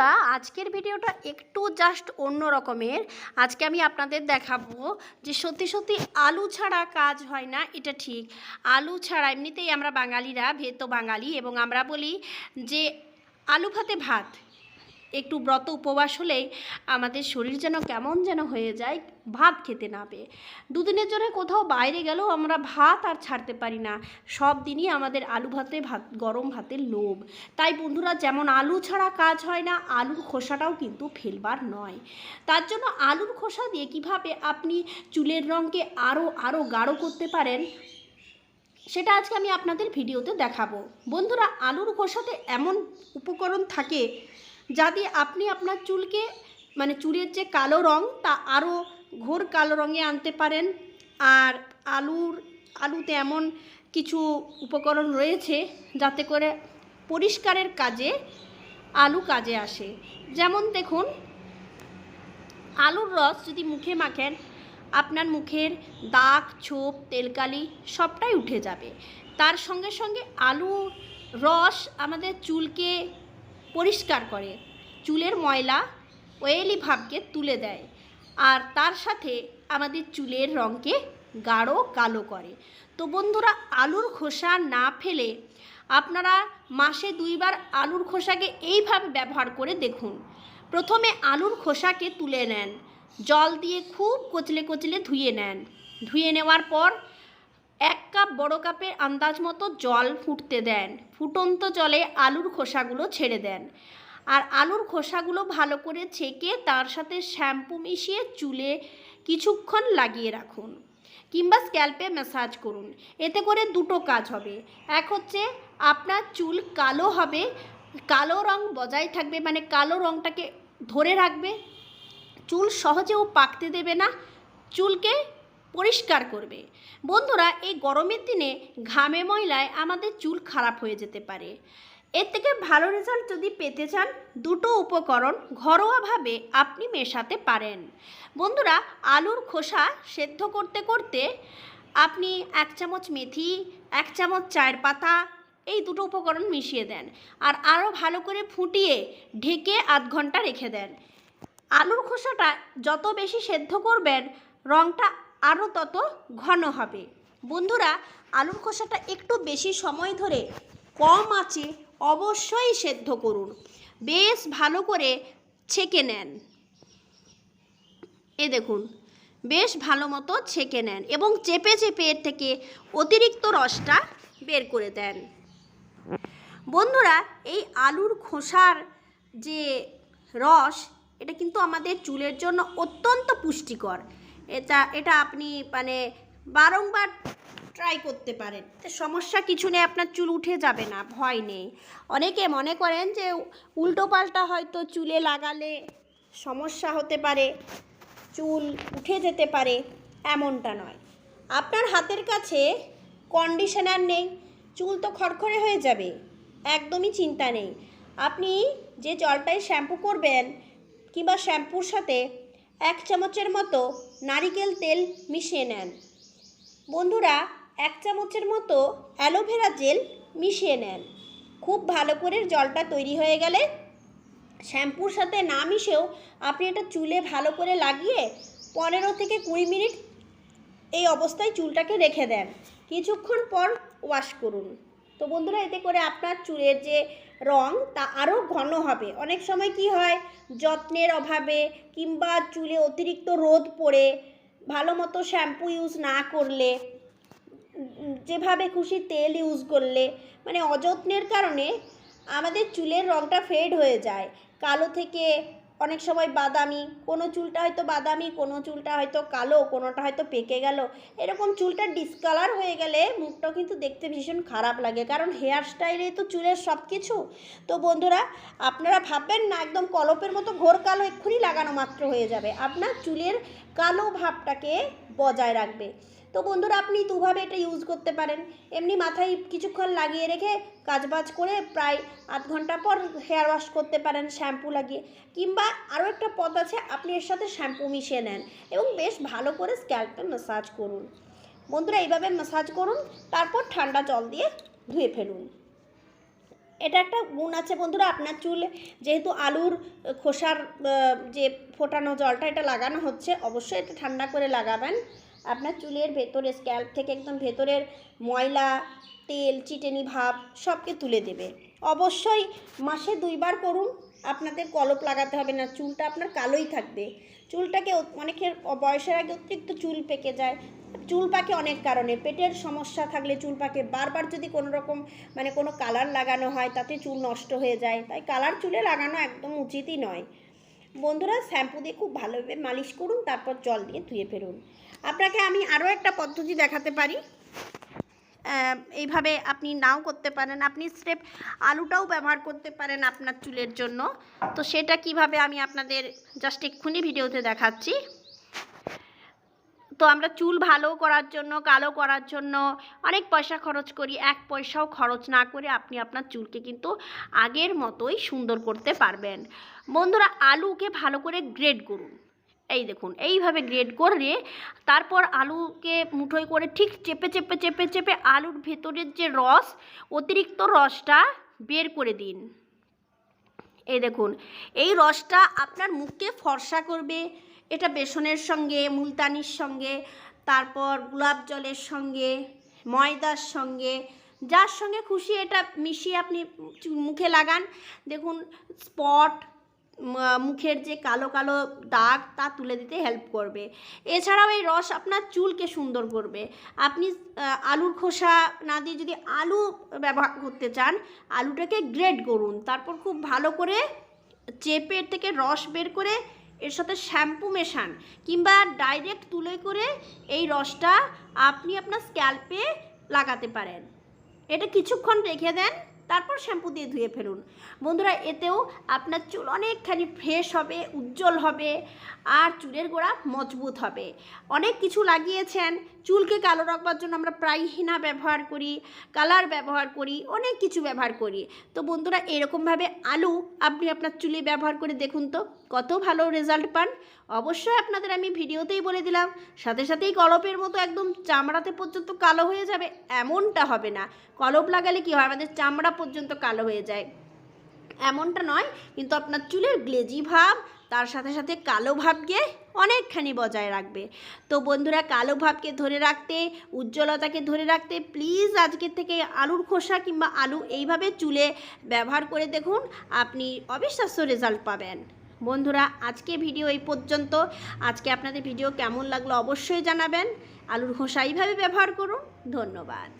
বন্ধুরা, আজকের ভিডিওটা একটু জাস্ট অন্য রকমের। আজকে আমি আপনাদের দেখাবো যে সত্যি সত্যি আলু ছাড়া কাজ হয় না, এটা ঠিক। আলু ছাড়া এমনিতেই আমরা বাঙালিরা ভেতো বাঙালি, এবং আমরা বলি যে আলু ভাতে ভাত। একটু ব্রত উপবাস হলেই আমাদের শরীর যেন কেমন যেন হয়ে যায়, ভাত খেতে না পেয়ে। দুদিনের জন্য কোথাও বাইরে গেলেও আমরা ভাত আর ছাড়তে পারি না। সব দিনই আমাদের আলু ভাতে ভাত, গরম ভাতের লোভ। তাই বন্ধুরা, যেমন আলু ছাড়া কাজ হয় না, আলুর খোসাটাও কিন্তু ফেলবার নয়। তার জন্য আলুর খোসা দিয়ে কীভাবে আপনি চুলের রঙকে আরও আরও গাঢ় করতে পারেন, সেটা আজকে আমি আপনাদের ভিডিওতে দেখাবো। বন্ধুরা, আলুর খোসাতে এমন উপকরণ থাকে যা দিয়ে আপনি আপনার চুলকে মানে চুলের যে কালো রং, তা আরও ঘোর কালো রঙে আনতে পারেন। আর আলুর, আলুতে এমন কিছু উপকরণ রয়েছে যাতে করে পরিষ্কারের কাজে, আলু কাজে আসে। যেমন দেখুন, আলুর রস যদি মুখে মাখেন, আপনার মুখের দাগ, ছোপ, তেলকালি সবটাই উঠে যাবে। তার সঙ্গে সঙ্গে আলুর রস আমাদের চুলকে পরিষ্কার করে। চুলের ময়লা ওয়েলি ভাবকে তুলে দেয় আর তার সাথে আমাদের চুলের রঙকে গাঢ় কালো করে। তো বন্ধুরা, আলুর খোসা না ফেলে আপনারা মাসে দুইবার আলুর খোসাকে এইভাবে ব্যবহার করে দেখুন। প্রথমে আলুর খোসাকে তুলে নেন। জল দিয়ে খুব কচলে কচলে ধুয়ে নেন। ধুয়ে নেওয়ার পর এক কাপ বড় কাপের আন্দাজ মতো জল ফুটতে দেন। ফুটন্ত জলে আলুর খোসাগুলো ছেড়ে দেন। আর আলুর খোসাগুলো ভালো করে ছেঁকে তার সাথে শ্যাম্পু মিশিয়ে চুলে কিছুক্ষণ লাগিয়ে রাখুন কিংবা স্ক্যাল্পে ম্যাসাজ করুন। এতে করে দুটো কাজ হবে। এক হচ্ছে আপনার চুল কালো হবে, কালো রং বজায় থাকবে মানে কালো রংটাকে ধরে রাখবে। চুল সহজেও পাকতে দেবে না। চুলকে পরিষ্কার করবে। বন্ধুরা, এই গরমের দিনে ঘামে ময়লায় আমাদের চুল খারাপ হয়ে যেতে পারে। এর থেকে ভালো রেজাল্ট যদি পেতে চান, দুটো উপকরণ ঘরোয়াভাবে আপনি মেশাতে পারেন। বন্ধুরা, আলুর খোসা সেদ্ধ করতে করতে আপনি এক চামচ মেথি, এক চামচ চায়ের পাতা, এই দুটো উপকরণ মিশিয়ে দেন। আর আরও ভালো করে ফুটিয়ে ঢেকে আধ ঘণ্টা রেখে দেন। আলুর খোসাটা যত বেশি সেদ্ধ করবেন রঙটা আরও তত ঘন হবে। বন্ধুরা, আলুর খোসাটা একটু বেশি সময় ধরে কম আঁচে অবশ্যই সেদ্ধ করুন। বেশ ভালো করে ছেঁকে নেন। এ দেখুন, বেশ ভালো মতো ছেঁকে নেন এবং চেপে চেপে এর থেকে অতিরিক্ত রসটা বের করে দেন। বন্ধুরা, এই আলুর খোসার যে রস, এটা কিন্তু আমাদের চুলের জন্য অত্যন্ত পুষ্টিকর। এটা এটা আপনি মানে বারংবার ট্রাই করতে পারেন। সমস্যা কিছু নেই, আপনার চুল উঠে যাবে না, ভয় নেই। অনেকে মনে করেন যে উল্টো পাল্টা হয়তো চুলে লাগালে সমস্যা হতে পারে, চুল উঠে যেতে পারে, এমনটা নয়। আপনার হাতের কাছে কন্ডিশনার নেই, চুল তো খড়খড়ে হয়ে যাবে, একদমই চিন্তা নেই। আপনি যে জলটায় শ্যাম্পু করবেন কিংবা শ্যাম্পুর সাথে এক চামচের মতো নারিকেল তেল মিশিয়ে নেন। বন্ধুরা, এক চামচের মতো অ্যালোভেরা জেল মিশিয়ে নেন। খুব ভালো করে জলটা তৈরি হয়ে গেলে শ্যাম্পুর সাথে না মিশেও আপনি এটা চুলে ভালো করে লাগিয়ে পনেরো থেকে কুড়ি মিনিট এই অবস্থায় চুলটাকে রেখে দেন। কিছুক্ষণ পর ওয়াশ করুন। তো বন্ধুরা, এতে করে আপনার চুলের যে রং, তা আরও ঘন হবে। অনেক সময় কি হয়, যত্নের অভাবে কিংবা চুলে অতিরিক্ত রোদ পড়ে, ভালো মতো শ্যাম্পু ইউজ না করলে, যেভাবে খুশি তেল ইউজ করলে মানে অযত্নের কারণে আমাদের চুলের রঙটা ফেড হয়ে যায়। কালো থেকে অনেক সময় বাদামি, কোনো চুলটা হয়তো বাদামি, কোনো চুলটা হয়তো কালো, কোনোটা হয়তো পেকে গেল। এরকম চুলটা ডিসকালার হয়ে গেলে মুখটাও কিন্তু দেখতে ভীষণ খারাপ লাগে, কারণ হেয়ার স্টাইলে তো চুলের সব কিছু তো বন্ধুরা, আপনারা ভাববেন না, একদম কলপের মতো ঘোর কালো এক্ষুনি লাগানো মাত্র হয়ে যাবে। আপনার চুলের কালো ভাবটাকে বজায় রাখবে। তো বন্ধুরা, আপনি দুভাবে এটা ইউজ করতে পারেন। এমনি মাথায় কিছুক্ষণ লাগিয়ে রেখে কাজবাজ করে প্রায় আধ ঘণ্টা পর হেয়ার ওয়াশ করতে পারেন শ্যাম্পু লাগিয়ে। কিংবা আরও একটা পথ আছে, আপনি এর সাথে শ্যাম্পু মিশিয়ে নেন এবং বেশ ভালো করে স্ক্যাল্পে ম্যাসাজ করুন। বন্ধুরা, এইভাবে ম্যাসাজ করুন, তারপর ঠান্ডা জল দিয়ে ধুয়ে ফেলুন। এটা একটা গুণ আছে বন্ধুরা, আপনার চুল যেহেতু আলুর খোসার যে ফোটানো জলটা এটা লাগানো হচ্ছে, অবশ্যই এটা ঠান্ডা করে লাগাবেন। আপনার চুলের ভেতরে স্ক্যাল্প থেকে একদম ভেতরের ময়লা, তেল, চিটেনি ভাব সবকে তুলে দেবে। অবশ্যই মাসে দুইবার করুন, আপনাদের কলপ লাগাতে হবে না, চুলটা আপনার কালোই থাকবে। চুলটাকে অনেকের বয়সের আগে অতিরিক্ত চুল পেকে যায়। চুল পাকে অনেক কারণে, পেটের সমস্যা থাকলে চুল পাকে। বারবার যদি কোনো রকম মানে কোনো কালার লাগানো হয়, তাতে চুল নষ্ট হয়ে যায়। তাই কালার চুলে লাগানো একদম উচিতই নয়। বন্ধুরা শ্যাম্পু দিয়ে খুব ভালোভাবে মালিশ করুন, তারপর জল দিয়ে ধুয়ে ফেলুন। আপনাকে আমি আরও একটা পদ্ধতি দেখাতে পারি। এইভাবে আপনি নাও করতে পারেন, আপনি স্টেপ আলুটাও ব্যবহার করতে পারেন আপনার চুলের জন্য। তো সেটা কীভাবে আমি আপনাদের জাস্ট এক্ষুনি ভিডিওতে দেখাচ্ছি। তো আমরা চুল ভালো করার জন্য, কালো করার জন্য অনেক পয়সা খরচ করি, এক পয়সাও খরচ না করে আপনি আপনার চুলকে কিন্তু আগের মতোই সুন্দর করতে পারবেন। বন্ধুরা, আলুকে ভালো করে গ্রেড করুন। এই দেখুন, এইভাবে গ্রেড করে তারপর আলুকে মুঠোয় করে ঠিক চেপে চেপে চেপে চেপে আলুর ভেতরের যে রস, অতিরিক্ত রসটা বের করে দিন। এই দেখুন, এই রসটা আপনার মুখকে ফর্সা করবে। এটা বেসনের সঙ্গে, মুলতানির সঙ্গে, তারপর গোলাপ জলের সঙ্গে, ময়দার সঙ্গে, যার সঙ্গে খুশি এটা মিশিয়ে আপনি মুখে লাগান। দেখুন, স্পট মুখের যে কালো কালো দাগ তা তুলে দিতে হেল্প করবে। এছাড়াও এই রস আপনার চুলকে সুন্দর করবে। আপনি আলুর খোসা না দিয়ে যদি আলু ব্যবহার করতে চান, আলুটাকে গ্রেড করুন। তারপর খুব ভালো করে চেপে থেকে রস বের করে এর সাথে শ্যাম্পু মেশান কিংবা ডাইরেক্ট তুলে করে এই রসটা আপনি আপনার স্ক্যাল্পে লাগাতে পারেন। এটা কিছুক্ষণ রেখে দেন। তারপর শ্যাম্পু দিয়ে ধুয়ে ফেলুন। বন্ধুরা, এতেও আপনার চুল অনেকখানি ফ্রেশ হবে, উজ্জ্বল হবে, আর চুলের গোড়া মজবুত হবে। অনেক কিছু লাগিয়েছেন চুলকে কালো রাখবার জন্য আমরা প্রায় হিনা ব্যবহার করি, কালার ব্যবহার করি, অনেক কিছু ব্যবহার করি। তো বন্ধুরা, এরকমভাবে আলু আপনি আপনার চুলে ব্যবহার করে দেখুন তো, কত ভালো রেজাল্ট পান। অবশ্যই আপনাদের আমি ভিডিওতেই বলে দিলাম, সাথে সাথেই কলপের মতো একদম চামড়াতে পর্যন্ত কালো হয়ে যাবে, এমনটা হবে না। কলপ লাগালে কি হয়? আমাদের চামড়া পর্যন্ত কালো হয়ে যায়। এমনটা নয়, কিন্তু আপনার চুলের গ্লেজি ভাব তার সাথে সাথে কালো ভাবকে অনেকখানি বজায় রাখবে। তো বন্ধুরা, কালো ভাবকে ধরে রাখতে, উজ্জ্বলতাকে ধরে রাখতে প্লিজ আজকের থেকে আলুর খোসা কিংবা আলু এইভাবে চুলে ব্যবহার করে দেখুন, আপনি অবিশ্বাস্য রেজাল্ট পাবেন। বন্ধুরা, আজকে ভিডিও এই পর্যন্ত। আজকে আপনাদের ভিডিও কেমন লাগল অবশ্যই জানাবেন। আলুর খোসা এইভাবে ব্যবহার করুন। ধন্যবাদ।